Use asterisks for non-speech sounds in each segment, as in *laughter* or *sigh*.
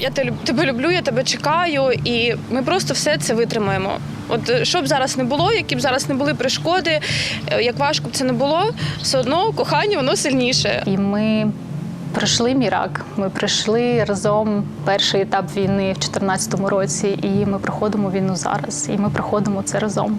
я те- тебе люблю, я тебе чекаю, і ми просто все це витримаємо. От е, що б зараз не було, які б зараз не були перешкоди, е, як важко б це не було, все одно кохання воно сильніше. І ми пройшли мірак. Ми пройшли разом перший етап війни в 2014 році, і ми проходимо війну зараз. І ми проходимо це разом.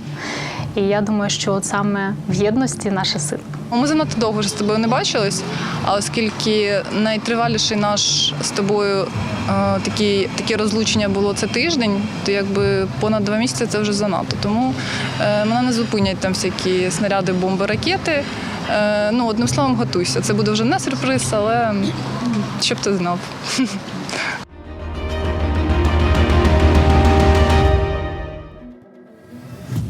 І я думаю, що от саме в єдності наша сила. Ми занадто довго вже з тобою не бачились, а оскільки найтриваліший наш з тобою е, такі, таке розлучення було це тиждень, то якби понад два місяці це вже занадто. Тому е, мене не зупинять там всякі снаряди, бомби, ракети. Е, ну, одним словом, готуйся. Це буде вже не сюрприз, але щоб ти знав.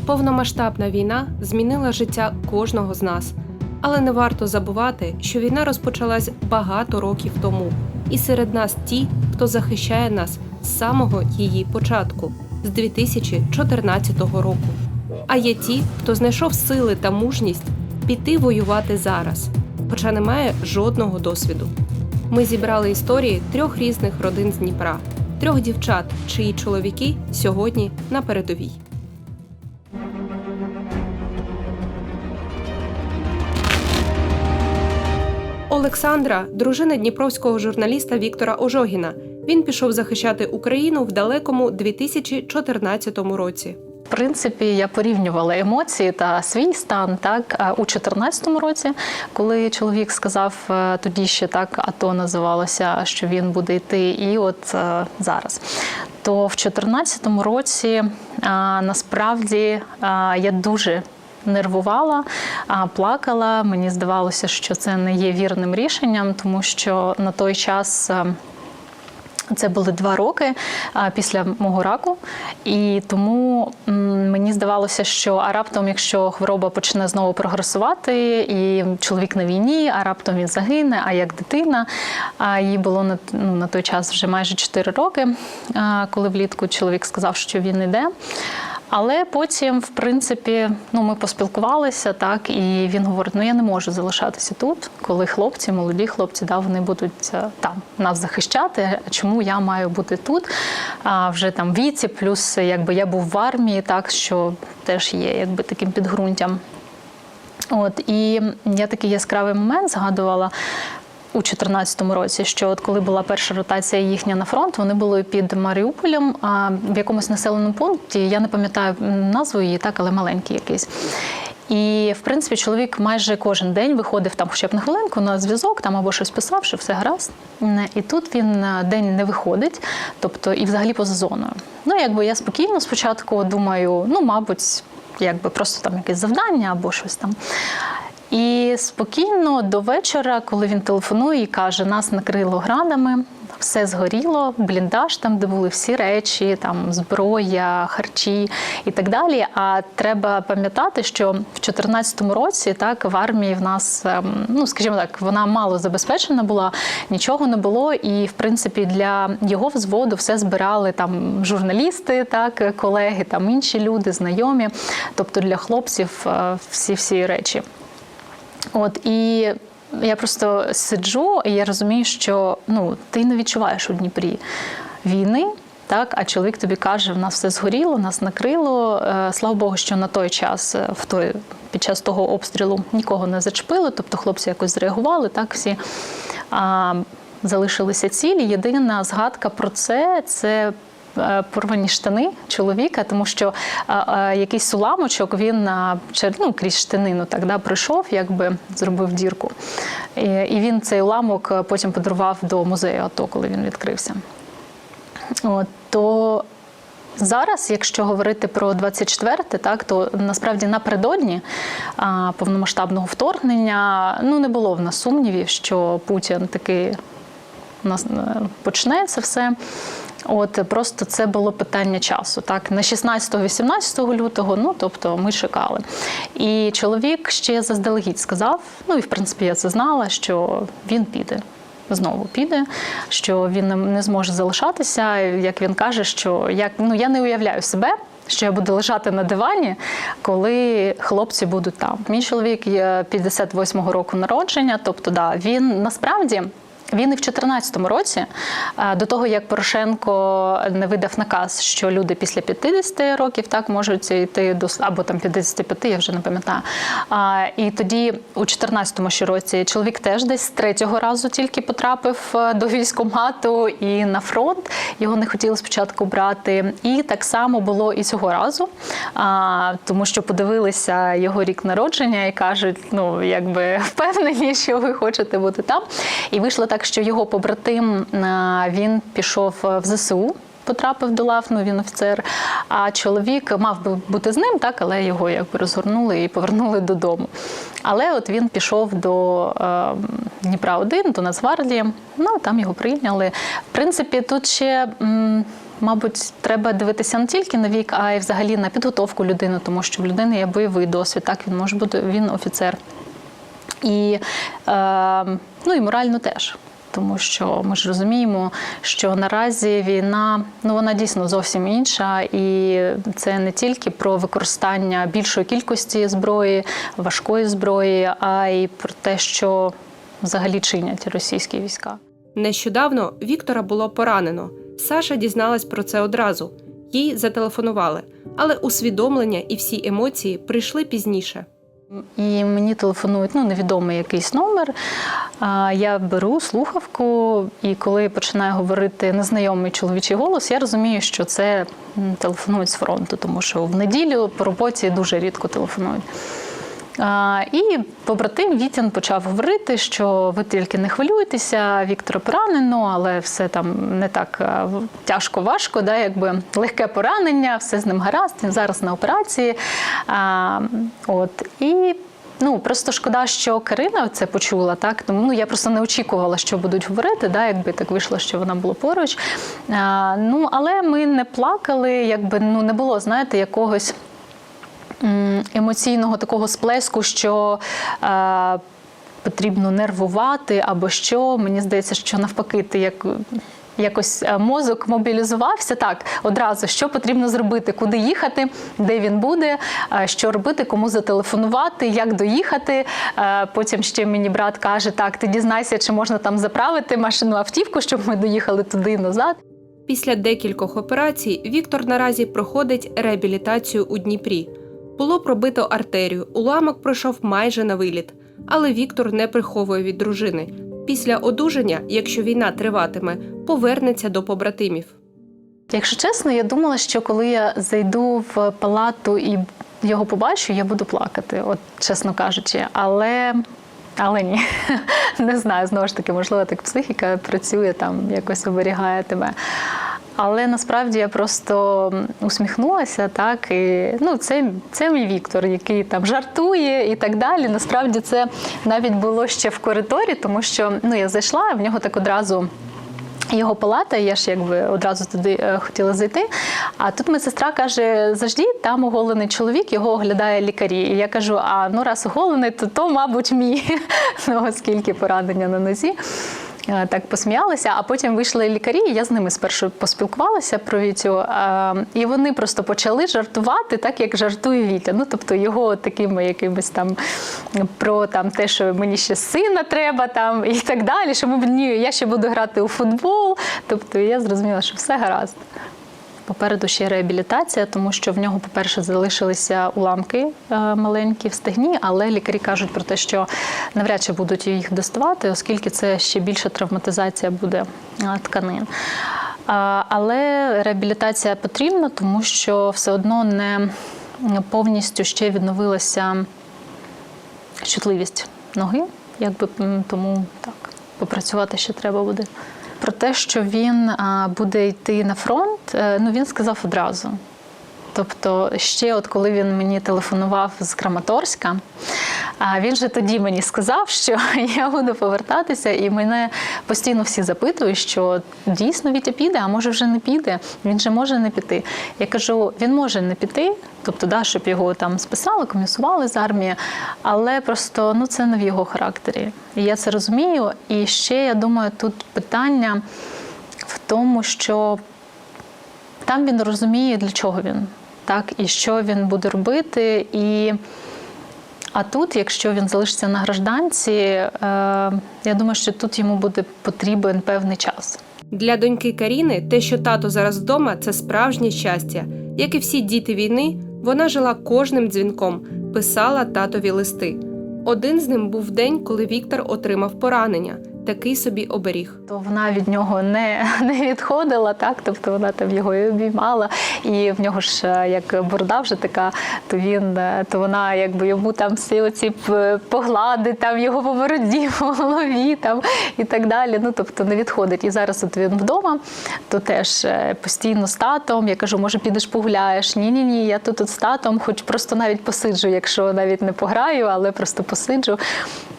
Повномасштабна війна змінила життя кожного з нас. Але не варто забувати, що війна розпочалась багато років тому, і серед нас ті, хто захищає нас з самого її початку, з 2014 року. А є ті, хто знайшов сили та мужність піти воювати зараз, хоча не має жодного досвіду. Ми зібрали історії трьох різних родин з Дніпра, трьох дівчат, чиї чоловіки сьогодні на передовій. Олександра дружина дніпровського журналіста Віктора Ожогіна. Він пішов захищати Україну в далекому 2014 році. В принципі, я порівнювала емоції та свій стан так у 2014 році, коли чоловік сказав е, тоді ще так, АТО називалося, що він буде йти, і от е, зараз. То в 2014 році а, насправді а, я дуже нервувала, плакала. Мені здавалося, що це не є вірним рішенням, тому що на той час. е, це були два роки а, після мого раку, і тому мені здавалося, що а раптом, якщо хвороба почне знову прогресувати, і чоловік на війні, а раптом він загине, а як дитина. А їй було на, ну, на той час вже майже 4 роки, а, коли влітку чоловік сказав, що він іде. Але потім, в принципі, ну ми поспілкувалися, так і він говорить: ну я не можу залишатися тут, коли хлопці, молоді хлопці, да, вони будуть е, там нас захищати. Чому я маю бути тут? А вже там віці, плюс якби я був в армії, так що теж є якби таким підґрунтям. От і я такий яскравий момент згадувала. У 2014 році, що от коли була перша ротація їхня на фронт, вони були під Маріуполем, а в якомусь населеному пункті, я не пам'ятаю назву її, так, але маленький якийсь. І в принципі чоловік майже кожен день виходив там хоча б на хвилинку на зв'язок, там або щось писав, що все гаразд. І тут він день не виходить, тобто і взагалі поза зоною. Ну якби я спокійно спочатку думаю, ну мабуть, якби просто там якесь завдання або щось там. І спокійно до вечора, коли він телефонує і каже, нас накрило градами, все згоріло, бліндаж, там, де були всі речі, там зброя, харчі і так далі. А треба пам'ятати, що в 2014 році так в армії в нас, ем, ну скажімо так, вона мало забезпечена була, нічого не було. І в принципі для його взводу все збирали там журналісти, так колеги, там інші люди, знайомі. Тобто для хлопців е, всі всі речі. От і я просто сиджу, і я розумію, що ну ти не відчуваєш у Дніпрі війни. Так, а чоловік тобі каже, в нас все згоріло, нас накрило. Е, Слава Богу, що на той час, е, в той під час того обстрілу нікого не зачепили, тобто хлопці якось зреагували, так всі а, залишилися цілі. Єдина згадка про це це порвані штани чоловіка, тому що а, а, якийсь уламочок він ну, крізь штанину так, да, пройшов, якби зробив дірку. І, він цей уламок е, потім подарував до музею АТО, коли він відкрився. От, то Зараз, якщо говорити про 24, так то насправді напередодні а, повномасштабного вторгнення ну не було в нас сумнівів, що Путін таки нас е, почне це все. От просто це було питання часу. Так, на 16-18 лютого, ну тобто ми чекали. І чоловік ще заздалегідь сказав: ну і в принципі я це знала, що він піде. Знову піде, що він не- не зможе залишатися. Як він каже, що як ну я не уявляю себе, що я буду лежати на дивані, коли хлопці будуть там. Мій чоловік є 58-го року народження, тобто да, він насправді Він і в 2014 році, е, до того як Порошенко не видав наказ, що люди після 50 років так можуть йти до або там 55, я вже не пам'ятаю. І тоді у 2014 ще році чоловік теж десь з третього разу тільки потрапив е, до військкомату і на фронт. Його не хотіли спочатку брати. І так само було і цього разу, тому що подивилися його рік народження і кажуть, ну якби *laughs* впевнені, що ви хочете бути там. І вийшло так, що його побратим він пішов в ЗСУ. Потрапив до лав, ну він офіцер. А чоловік мав би бути з ним, так, але його якби розгорнули і повернули додому. Але от він пішов до е, Дніпра 1 до Нацгвардії, ну там його прийняли. В принципі, тут ще. м, Мабуть, треба дивитися не тільки на вік, а й взагалі на підготовку людини, тому що в людини є бойовий досвід. Так він може бути він офіцер. І, е, ну, і морально теж. Тому що ми ж розуміємо, що наразі війна ну вона дійсно зовсім інша, і це не тільки про використання більшої кількості зброї, важкої зброї, а й про те, що взагалі чинять російські війська. Нещодавно Віктора було поранено. Саша дізналась про це одразу. Їй зателефонували, але усвідомлення і всі емоції прийшли пізніше. І мені телефонують ну, невідомий якийсь номер. Я беру слухавку, і коли починає говорити незнайомий чоловічий голос, я розумію, що це телефонують з фронту, тому що в неділю по роботі дуже рідко телефонують. І побратим Вітін почав говорити, що ви тільки не хвилюйтеся, Віктора поранено, але все там не так тяжко, важко, да, якби легке поранення, все з ним гаразд, він зараз на операції. А, от, і Ну просто шкода, що Карина це почула, так тому ну я просто не очікувала, що будуть говорити. Да, якби так вийшло, що вона була поруч. А, ну але ми не плакали, якби ну не було, знаєте, якогось емоційного такого сплеску, що е, потрібно нервувати або що. Мені здається, що навпаки, ти як. Якось е, мозок мобілізувався так одразу, що потрібно зробити, куди їхати, де він буде, е, що робити, кому зателефонувати, як доїхати. Е, Потім ще мені брат каже: так, ти дізнайся, чи можна там заправити машину автівку, щоб ми доїхали туди назад. Після декількох операцій Віктор наразі проходить реабілітацію у Дніпрі. Було пробито артерію, уламок пройшов майже на виліт. Але Віктор не приховує від дружини. Після одужання, якщо війна триватиме, повернеться до побратимів. Якщо чесно, я думала, що коли я зайду в палату і його побачу, я буду плакати, от чесно кажучи. Але, але ні, *laughs* не знаю, знову ж таки, можливо, так психіка працює там, якось оберігає тебе. Але насправді я просто усміхнулася, так і ну, це, це мій Віктор, який там жартує і так далі. Насправді це навіть було ще в коридорі, тому що ну, я зайшла, в нього так одразу. Його палата, я ж якби одразу туди е, хотіла зайти. А тут медсестра каже: заждіть, там оголений чоловік, його оглядає лікарі. І я кажу: а ну раз оголений, то то, мабуть, мій, *laughs* ну, оскільки поранення на нозі. Е, Так посміялися, а потім вийшли лікарі, і я з ними спершу поспілкувалася про Вітю. е, І вони просто почали жартувати, так як жартує Вітя. Ну тобто його такими якимись там про там те, що мені ще сина треба, там і так далі. Що мені я ще буду грати у футбол. Тобто я зрозуміла, що все гаразд. Попереду ще реабілітація, тому що в нього, по-перше, залишилися уламки е, маленькі в стегні, але лікарі кажуть про те, що навряд чи будуть їх доставати, оскільки це ще більша травматизація буде е, тканин. Але реабілітація потрібна, тому що все одно не повністю ще відновилася чутливість ноги, якби тому так попрацювати ще треба буде. Про те, що він буде йти на фронт, е, ну він сказав одразу. Тобто, ще от коли він мені телефонував з Краматорська, він же тоді мені сказав, що *laughs* я буду повертатися, і мене постійно всі запитують, що дійсно Вітя піде, а може вже не піде. Він же може не піти. Я кажу, він може не піти, тобто, да, щоб його там списали, комісували з армії, але просто ну це не в його характері. І я це розумію. І ще я думаю, тут питання в тому, що там він розуміє, для чого він, так, і що він буде робити. І А тут, якщо він залишиться на гражданці, е, я думаю, що тут йому буде потрібен певний час. Для доньки Каріни те, що тато зараз вдома, це справжнє щастя. Як і всі діти війни, вона жила кожним дзвінком, писала татові листи. Один з ним був день, коли Віктор отримав поранення, такий собі оберіг. То вона від нього не, *laughs* не відходила, так тобто вона там його і обіймала, і в нього ж е, як борода вже така, то він е, то вона якби йому там всі оці поглади, там його по бороді, *laughs* по голові там і так далі. Ну тобто не відходить. І зараз от він вдома, то теж е, постійно з татом. Я кажу, може підеш погуляєш? Ні, ні, ні, я тут, тут з татом, хоч просто навіть посиджу, якщо навіть не пограю, але просто посиджу.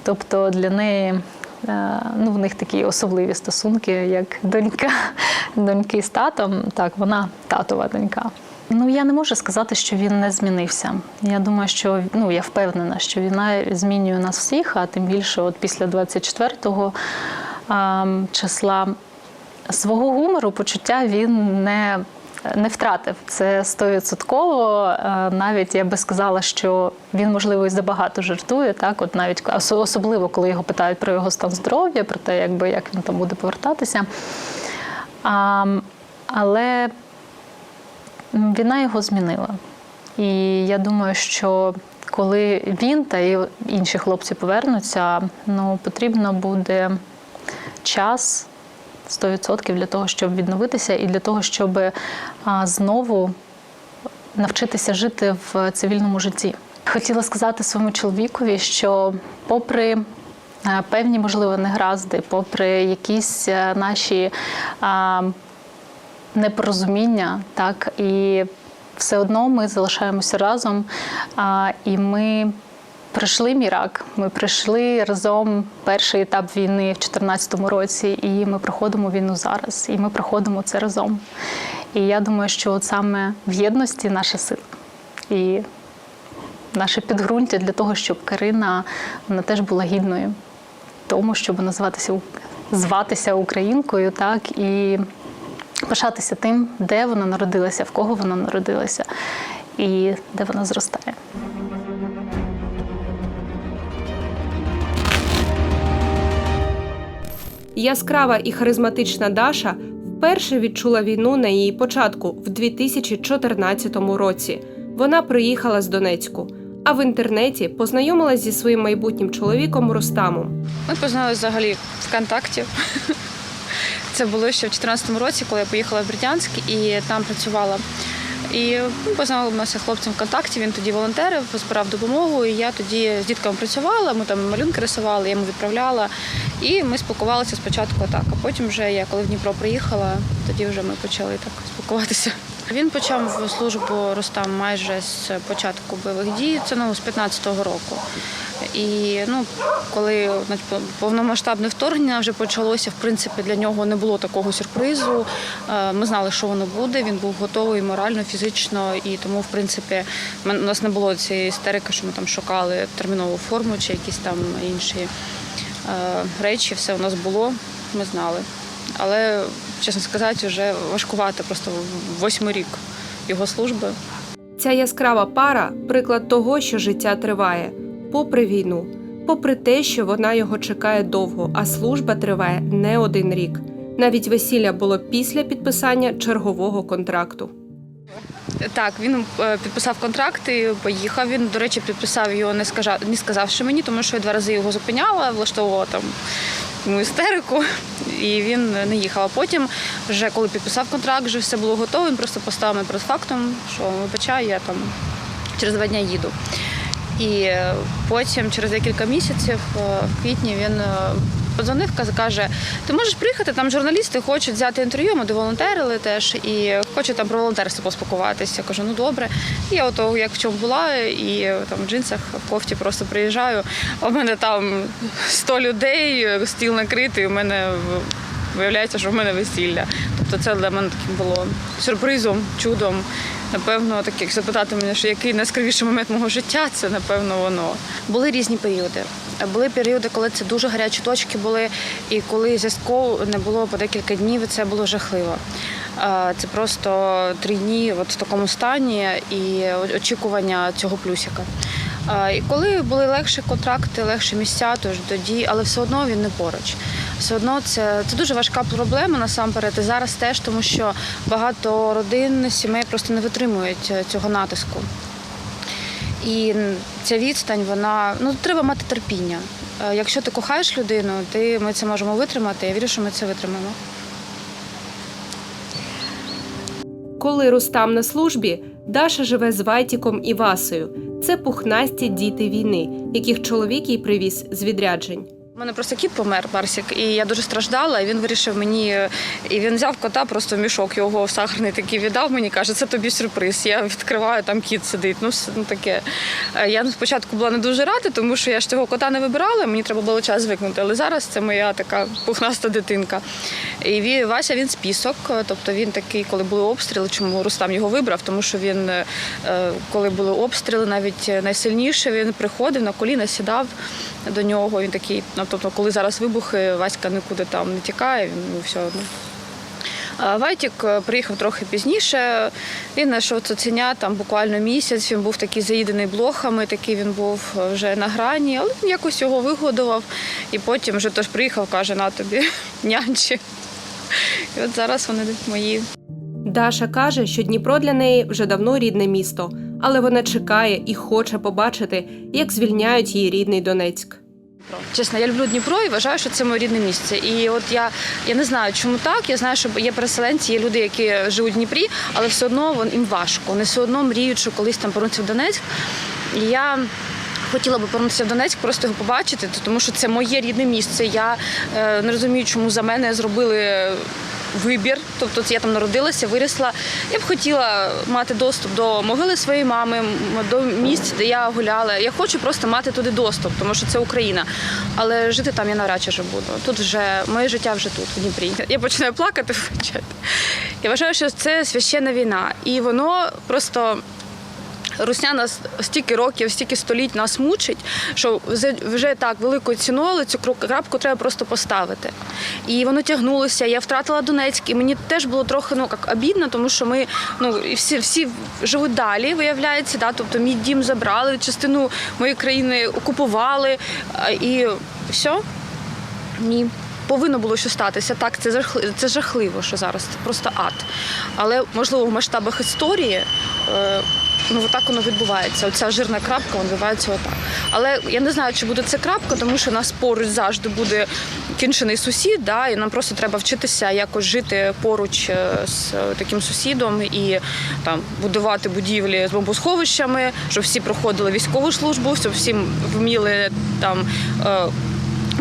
Тобто для неї. Е, Ну, в них такі особливі стосунки, як донька *laughs* доньки з татом. Так, вона татова донька. Ну, я не можу сказати, що він не змінився. Я думаю, що ну я впевнена, що війна змінює нас всіх, а тим більше, от після 24-го а, числа свого гумору, почуття він не. Не втратив це стовідсотково. Е, Навіть я би сказала, що він можливо і забагато жартує. Так, от навіть особливо, коли його питають про його стан здоров'я, про те, якби як він там буде повертатися. А, але війна його змінила. І я думаю, що коли він та інші хлопці повернуться, ну потрібно буде час 100% для того, щоб відновитися, і для того, щоб знову навчитися жити в цивільному житті. Хотіла сказати своєму чоловікові, що попри е, певні, можливо, негаразди, попри якісь е, наші непорозуміння, так і все одно ми залишаємося разом, і ми пройшли мірак. Ми пройшли разом перший етап війни в 2014 році, і ми проходимо війну зараз. І ми проходимо це разом. І я думаю, що от саме в єдності наша сила. І наше підґрунтя для того, щоб Карина вона теж була гідною тому, щоб називатися зватися українкою, так і пишатися тим, де вона народилася, в кого вона народилася, і де вона зростає. Яскрава і харизматична Даша вперше відчула війну на її початку в 2014 році. Вона приїхала з Донецьку, а в інтернеті познайомилась зі своїм майбутнім чоловіком Рустамом. Ми позналися взагалі ВКонтакті. *laughs* Це було ще в 2014 році, коли я поїхала в Бердянськ і там працювала. І ми познайомилися з хлопцем ВКонтакті, він тоді волонтерив, збирав допомогу. І я тоді з дітками працювала, ми там малюнки рисували, я йому відправляла. І ми спілкувалися спочатку так, а потім вже я коли в Дніпро приїхала, тоді вже ми почали так спілкуватися. Він почав службу Рустам майже з початку бойових дій, це ну, з 15-го року. І ну, коли повномасштабне вторгнення вже почалося, в принципі, для нього не було такого сюрпризу. Е, Ми знали, що воно буде. Він був готовий морально, фізично, і тому, в принципі, у нас не було цієї істерики, що ми там шукали термінову форму чи якісь там інші е, речі. Все у нас було, ми знали. Але, чесно сказати, вже важкувато просто восьмий рік його служби. Ця яскрава пара приклад того, що життя триває, попри війну, попри те, що вона його чекає довго, а служба триває не один рік. Навіть весілля було після підписання чергового контракту. Так, він е, підписав контракт і поїхав. Він, до речі, підписав його, не сказав, не сказавши мені, тому що я два рази його зупиняла, влаштовувала там йому істерику, і він не їхав. А потім, вже коли підписав контракт, вже все було готово. Він просто поставив мене перед фактом, що вибачай, я там через два дні їду. І е, потім, через декілька місяців, е, в квітні, він е, подзвонив, каже: ти можеш приїхати, там журналісти хочуть взяти інтерв'ю, ми доволонтерили теж, і хочуть там про волонтерство поспілкуватися. Кажу, ну добре. І я ото як в чому була, і там в джинсах, в кофті просто приїжджаю. А мене там 100 людей, стіл накритий, у мене виявляється, що в мене весілля. Тобто це для мене таким було сюрпризом, чудом. Напевно, так як запитати мене, що який найскравіший момент мого життя, це напевно воно. Були різні періоди. Були періоди, коли це дуже гарячі точки були, і коли зв'язку не було по декілька днів, це було жахливо. Це просто три дні от в такому стані і очікування цього плюсика. І коли були легші контракти, легші місця, то ж тоді, але все одно він не поруч. Все одно це, це дуже важка проблема насамперед. І зараз теж, тому що багато родин, сімей просто не витримують е, цього натиску. І ця відстань, вона ну треба мати терпіння. Е, Якщо ти кохаєш людину, ти ми це можемо витримати. Я вірю, що ми це витримаємо. Коли Рустам на службі, Даша живе з Вайтіком і Васою. Це пухнасті діти війни, яких чоловік їй привіз з відряджень. У мене просто кіт помер, Барсік, і я дуже страждала. І він вирішив мені, і він взяв кота, просто в мішок його в сахарний такий віддав. Мені каже, це тобі сюрприз. Я відкриваю, там кіт сидить. Ну, ну таке. Е, Я спочатку була не дуже рада, тому що я ж цього кота не вибирала. Мені треба було час звикнути. Але зараз це моя така пухнаста дитинка. І Вася він з пісок, тобто він такий, коли були обстріли, чому Рустам його вибрав, тому що він, е, коли були обстріли, навіть найсильніше він приходив на коліна, сідав до нього. Він такий, ну тобто, коли зараз вибухи, Васька нікуди там не тікає, він ну, все одно. Вайтік е, приїхав трохи пізніше. Він знайшов цуценя там буквально місяць. Він був такий заїдений блохами, такий він був е, вже на грані, але він якось його вигодував. І потім вже теж приїхав, каже, на тобі *laughs* нянчі. І от зараз вони мої. Даша каже, що Дніпро для неї вже давно рідне місто, але вона чекає і хоче побачити, як звільняють її рідний Донецьк. Чесно, я люблю Дніпро і вважаю, що це моє рідне місце. І от я, я не знаю, чому так. Я знаю, що є переселенці, є люди, які живуть в Дніпрі, але все одно вон- їм важко. Вони все одно мріють, що колись там повернуться в Донецьк. І я хотіла би повернутися в Донецьк, просто його побачити, тому що це моє рідне місце. Я е, не розумію, чому за мене зробили. Вибір, тобто я там народилася, вирісла. Я б хотіла мати доступ до могили своєї мами, до місць, де я гуляла. Я хочу просто мати туди доступ, тому що це Україна. Але жити там я навряд чи вже буду. Тут вже моє життя вже тут, в Дніпрі. Я починаю плакати. *laughs* Я вважаю, що це священна війна, і воно просто. Русня нас стільки років, стільки століть нас мучить, що вже- так великою ціною цю крапку треба просто поставити. І воно тягнулося. Я втратила Донецьк, і мені теж було трохи ну як обідно, тому що ми ну і всі, всі живуть далі, виявляється. Да? Тобто мій дім забрали, частину моєї країни окупували, і все. Ні. Повинно було що статися. Так, це жахливо, це жахливо, що зараз це просто ад. Але можливо в масштабах історії. Е, Ну, отак воно відбувається. Оця жирна крапка вона відбувається отак. Але я не знаю, чи буде це крапка, тому що у нас поруч завжди буде кінчений сусід, да, і нам просто треба вчитися якось жити поруч е, з е, таким сусідом і там будувати будівлі з бомбосховищами, щоб всі проходили військову службу, щоб всі вміли там.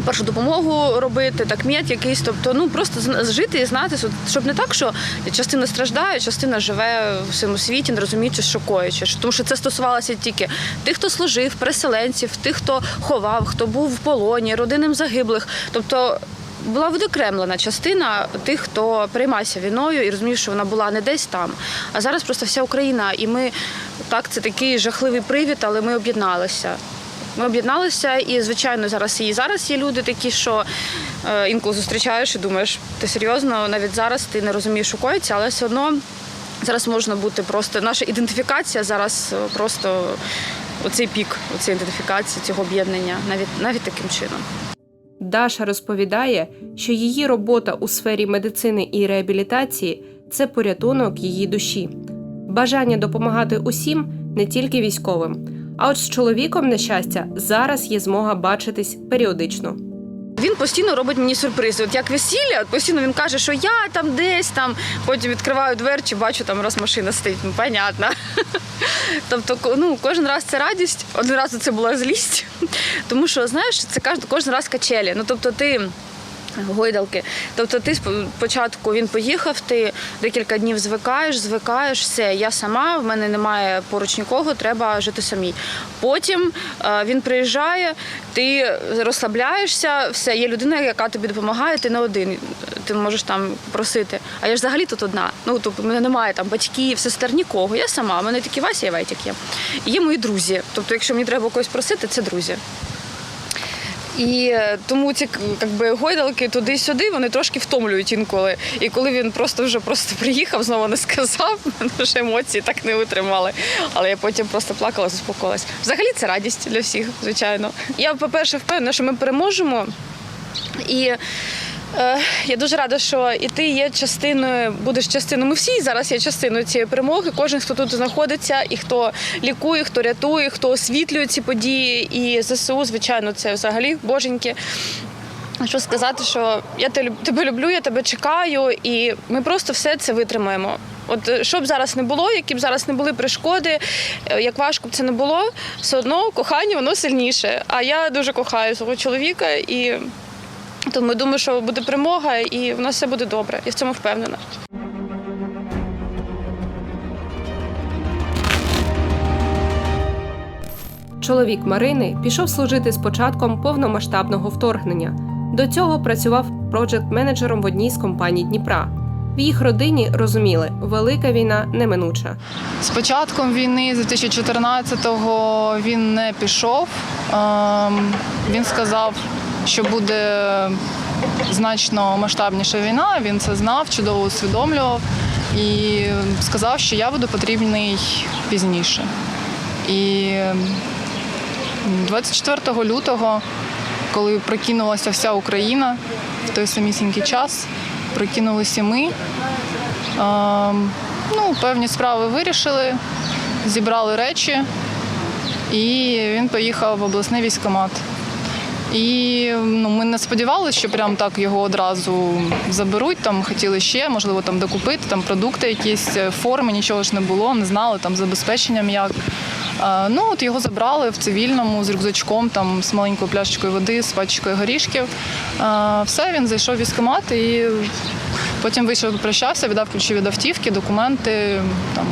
Першу допомогу робити, так м'ять якийсь, тобто ну просто жити і знати, що- щоб не так, що частина страждає, частина живе в своєму світі, не розуміючи, що. Що- Тому що це стосувалося тільки тих, хто служив, переселенців, тих, хто ховав, хто був в полоні, родинам загиблих. Тобто була відокремлена частина тих, хто переймався війною і розумів, що вона була не десь там. А зараз просто вся Україна, і ми так, це такий жахливий привід, але ми об'єдналися. Ми об'єдналися, і звичайно, зараз і зараз є люди такі, що е, інколи зустрічаєш і думаєш, ти серйозно, навіть зараз ти не розумієш, що коїться, але все одно зараз можна бути просто. Наша ідентифікація зараз е, просто оцей пік, оцей ідентифікації, цього об'єднання, навіть навіть таким чином. Даша розповідає, що її робота у сфері медицини і реабілітації це порятунок її душі, бажання допомагати усім, не тільки військовим. А от з чоловіком, на щастя, зараз є змога бачитись періодично. Він постійно робить мені сюрпризи. От як весілля, от постійно він каже, що я там десь там, потім відкриваю двері, бачу, там раз машина стоїть. Ну, понятно. *laughs* Тобто, ну, кожен раз це радість, один раз це була злість. *laughs* Тому що, знаєш, це кожен раз качелі. Ну, тобто, ти. Гойдалки. Тобто ти спочатку він поїхав, ти декілька днів звикаєш, звикаєш, все, я сама, в мене немає поруч нікого, треба жити самій. Потім е, він приїжджає, ти розслабляєшся, все, є людина, яка тобі допомагає, ти не один, ти можеш там просити. А я ж взагалі тут одна. Ну, тобто, в мене немає там батьків, сестер, нікого. Я сама, в мене такі Вася і Вайтік є. І є мої друзі. Тобто, якщо мені треба когось просити, це друзі. І е, тому ці якби, гойдалки туди-сюди вони трошки втомлюють інколи. І коли він просто вже просто приїхав, знову не сказав, *laughs* вже емоції так не витримали. Але я потім просто плакала, заспокоїлась. Взагалі це радість для всіх, звичайно. Я, по-перше, впевнена, що ми переможемо. І я дуже рада, що і ти є частиною, будеш частиною. Ми всі зараз є частиною цієї перемоги. Кожен, хто тут знаходиться, і хто лікує, хто рятує, хто освітлює ці події. І ЗСУ, звичайно, це взагалі боженьки. Що сказати, що я тебе люблю, я тебе чекаю, і ми просто все це витримаємо. От е, що б зараз не було, які б зараз не були перешкоди, е, як важко б це не було, все одно кохання воно сильніше. А я дуже кохаю свого чоловіка, і тому думаю, що буде перемога, і в нас все буде добре. Я в цьому впевнена. Чоловік Марини пішов служити з початком повномасштабного вторгнення. До цього працював проджект-менеджером в одній з компаній Дніпра. В їх родині розуміли, велика війна неминуча. З початком війни з 2014-го він не пішов. Ем, Він сказав, що буде значно масштабніша війна. Він це знав, чудово усвідомлював і сказав, що я буду потрібний пізніше. І 24 лютого, коли прокинулася вся Україна в той самісінький час, прокинулися ми. Ну, певні справи вирішили, зібрали речі, і він поїхав в обласний військкомат. І ну, ми не сподівалися, що прям так його одразу заберуть. Там хотіли ще, можливо, там докупити там продукти, якісь е, форми, нічого ж не було, не знали там забезпеченням як. Е, Ну, от його забрали в цивільному з рюкзачком, там з маленькою пляшечкою води, з пачкою горішків. Е, Все, він зайшов в військкомат і потім вийшов, попрощався, віддав ключі від автівки, документи там.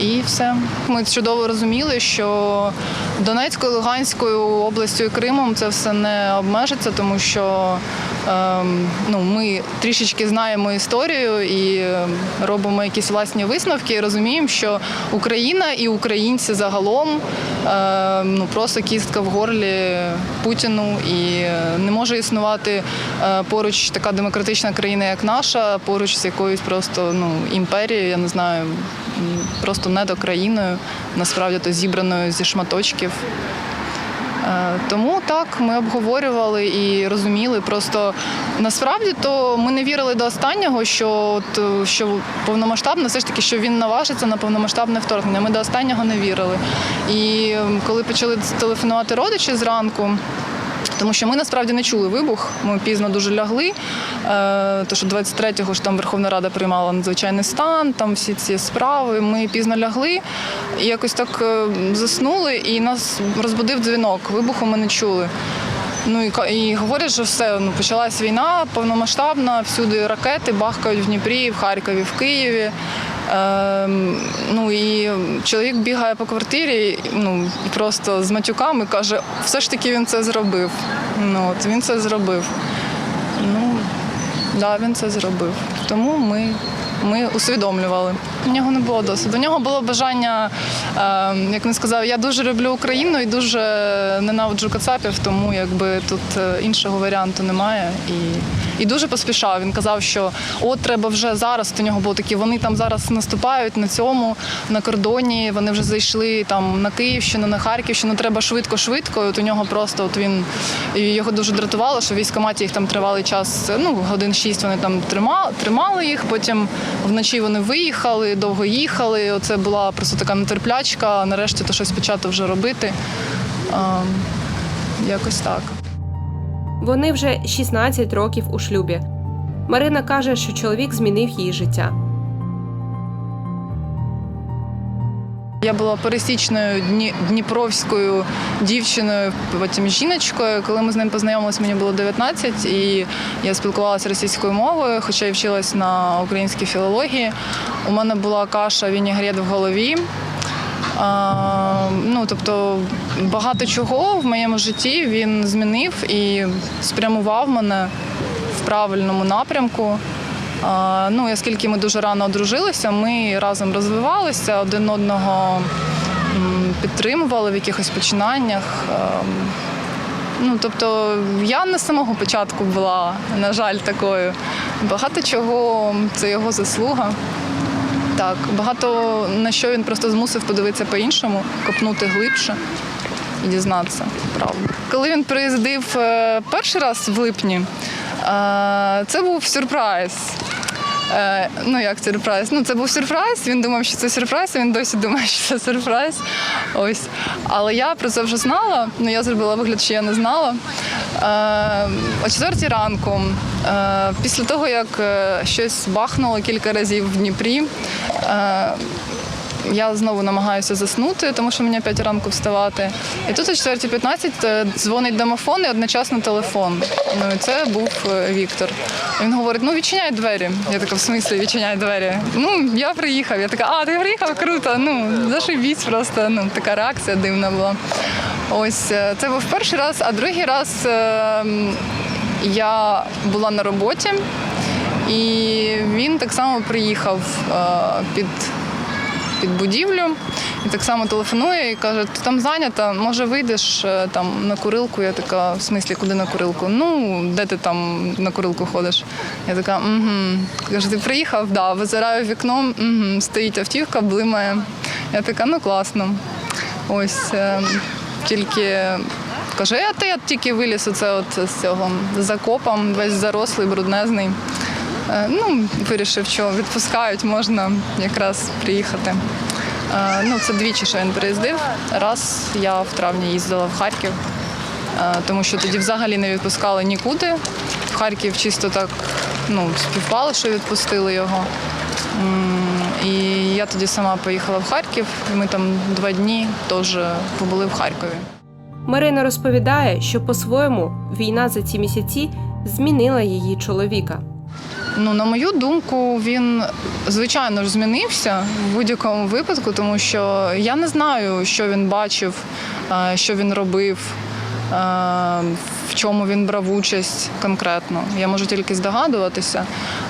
І все. Ми чудово розуміли, що Донецькою, Луганською областю і Кримом це все не обмежиться, тому що ем, ну, ми трішечки знаємо історію і ем, робимо якісь власні висновки і розуміємо, що Україна і українці загалом ем, ну, просто кістка в горлі Путіну і е, не може існувати е, поруч така демократична країна, як наша, поруч з якоюсь просто ну, імперією, я не знаю, просто недокраїною, насправді то зібраною зі шматочків. Е, Тому так ми обговорювали і розуміли. Просто насправді то ми не вірили до останнього, що от, е, що повномасштабно, все ж таки, що він наважиться на повномасштабне вторгнення. Ми до останнього не вірили. І коли почали телефонувати родичі зранку. Тому що ми насправді не чули вибух. Ми пізно дуже лягли. Е, то що 23-го ж там Верховна Рада приймала надзвичайний стан, там всі ці справи. Ми пізно лягли і якось так е, заснули, і нас розбудив дзвінок. Вибуху ми не чули. Ну і, і говорять, що все, ну почалась війна повномасштабна, всюди ракети бахкають в Дніпрі, в Харкові, в Києві. Ем, ну і чоловік бігає по квартирі, ну просто з матюками каже, все ж таки він це зробив. Ну от він це зробив. Ну да, він це зробив. Тому ми, ми усвідомлювали. У нього не було досвіду. У нього було бажання, е, як він сказав, я дуже люблю Україну і дуже ненавиджу Кацапів, тому якби тут е, іншого варіанту немає. І, і дуже поспішав. Він казав, що от треба вже зараз. У нього було такі, вони там зараз наступають на цьому, на кордоні. Вони вже зайшли там на Київщину, на Харківщину. Треба швидко, швидко. От у нього просто от він його дуже дратувало, що в військкоматі їх там тривалий час. Ну годин шість вони там тримали, тримали їх. Потім вночі вони виїхали, довго їхали. Оце була просто така нетерплячка. Нарешті то щось почати вже робити. А, якось так. Вони вже 16 років у шлюбі. Марина каже, що чоловік змінив її життя. Я була пересічною дні- дніпровською дівчиною, потім жіночкою. Коли ми з ним познайомилися, мені було 19, і я спілкувалася російською мовою, хоча й вчилась на українській філології. У мене була каша вінігрет в голові. А, ну, тобто багато чого в моєму житті він змінив і спрямував мене в правильному напрямку. Ну, оскільки ми дуже рано одружилися, ми разом розвивалися, один одного підтримували в якихось починаннях. Ем, Ну тобто я не з самого початку була, на жаль, такою. Багато чого це його заслуга. Так, багато на що він просто змусив подивитися по-іншому, копнути глибше і дізнатися правду. Коли він приїздив е, перший раз в липні, це був сюрприз. Е, ну, як сюрприз? Ну, це був сюрприз. Він думав, що це сюрприз, він досі думає, *laughs* що це сюрприз. Ось. Але я про це вже знала. Ну, я зробила вигляд, що я не знала. Е, о четвертій ранку, е, після того, як щось бахнуло кілька разів в Дніпрі. Я знову намагаюся заснути, тому що мені о 5 ранку вставати. І тут о 4.15 е, дзвонить домофон і одночасно телефон. Ну і це був е, Віктор. Він говорить: ну відчиняй двері. Я така, в смислі відчиняй двері. Ну, я приїхав. Я така, а, ти приїхав? Круто. Ну, зашибісь просто. Ну, така реакція дивна була. Ось е, це був перший раз, а другий раз я була на роботі, і він так само приїхав під під будівлю і так само телефонує і каже: ти там зайнята, може вийдеш е, там на курилку. Я така, в смислі, куди на курилку? Ну, де ти там на курилку ходиш? Я така, угу. Каже, ти приїхав? Да, визираю в вікно, угу. стоїть автівка, блимає. Я така, ну класно. Ось е, тільки. Каже, а ти я тільки виліз оце от з цього закопом, весь зарослий, бруднезний. Е, Ну, вирішив, що відпускають, можна якраз приїхати. Е, Ну, це двічі, що він приїздив. Раз я в травні їздила в Харків, е, тому що тоді взагалі не відпускали нікуди. В Харків чисто так ну, співпало, що відпустили його. І я тоді сама поїхала в Харків, і ми там два дні теж побули в Харкові. Марина розповідає, що по-своєму війна за ці місяці змінила її чоловіка. Ну, на мою думку, він звичайно ж змінився в будь-якому випадку, тому що я не знаю, що він бачив, е, що він робив, в чому він брав участь конкретно. Я можу тільки здогадуватися.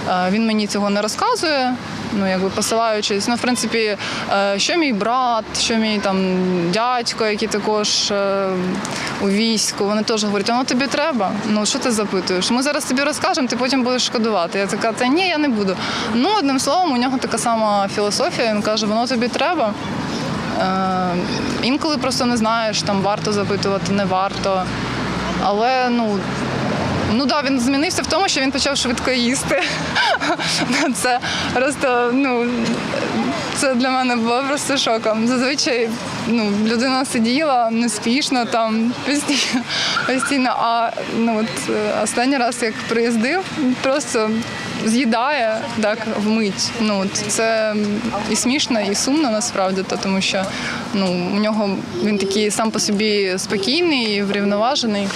Е, Він мені цього не розказує. Ну, якби посилаючись, ну, в принципі, е, що мій брат, що мій там дядько, який також е, у війську, вони теж говорять, воно тобі треба. Ну що ти запитуєш? Ми зараз тобі розкажемо, ти потім будеш шкодувати. Я така, та ні, я не буду. Ну, одним словом, у нього така сама філософія. Він каже, воно тобі треба. Е, інколи просто не знаєш, там варто запитувати, не варто. Але ну. Ну да, він змінився в тому, що він почав швидко їсти. *laughs* Це просто, ну це для мене було просто шоком. Зазвичай ну, людина сиділа неспішно там постійно, постійно. А ну от е, останній раз, як приїздив, просто з'їдає так вмить. Ну це і смішно, і сумно насправді, то тому що ну у нього він такий сам по собі спокійний, врівноважений.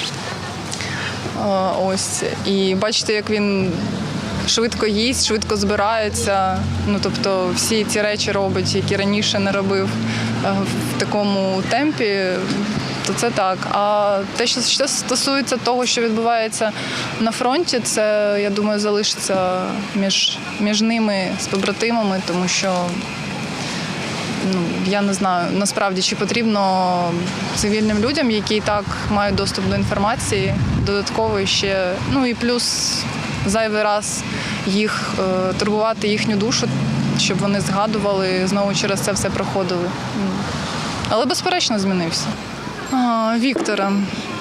Ось і бачите, як він швидко їсть, швидко збирається. Ну тобто, всі ці речі робить, які раніше не робив е, в такому темпі. То це так. А те, що що стосується того, що відбувається на фронті, це я думаю залишиться між, між ними з побратимами, тому що ну я не знаю насправді чи потрібно цивільним людям, які і так мають доступ до інформації, додатково ще ну і плюс зайвий раз їх е, турбувати їхню душу, щоб вони згадували знову через це все проходили. Але безперечно змінився. Віктора,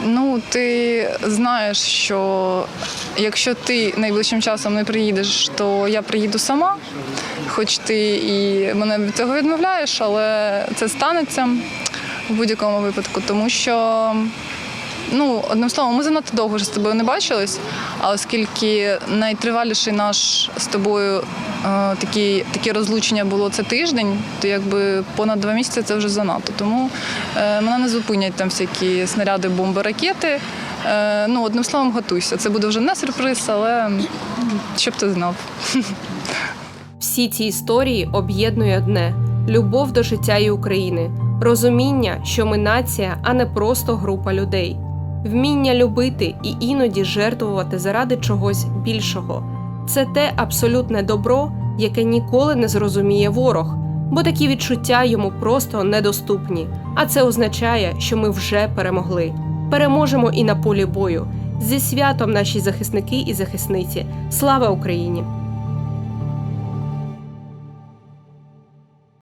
ну ти знаєш, що якщо ти найближчим часом не приїдеш, то я приїду сама. Хоч ти і мене від цього відмовляєш, але це станеться в будь-якому випадку, тому що. Ну, одним словом, ми занадто довго вже з тобою не бачились, а оскільки найтриваліший наш з тобою е, такі, такі розлучення було це тиждень, то якби понад два місяці це вже занадто. Тому е, мене не зупинять там всякі снаряди, бомби, ракети. Е, ну, одним словом, готуйся. Це буде вже не сюрприз, але щоб ти знав. Всі ці історії об'єднує одне любов до життя і України, розуміння, що ми нація, а не просто група людей, вміння любити і іноді жертвувати заради чогось більшого. Це те абсолютне добро, яке ніколи не зрозуміє ворог, бо такі відчуття йому просто недоступні. А це означає, що ми вже перемогли. Переможемо і на полі бою. Зі святом наші захисники і захисниці. Слава Україні!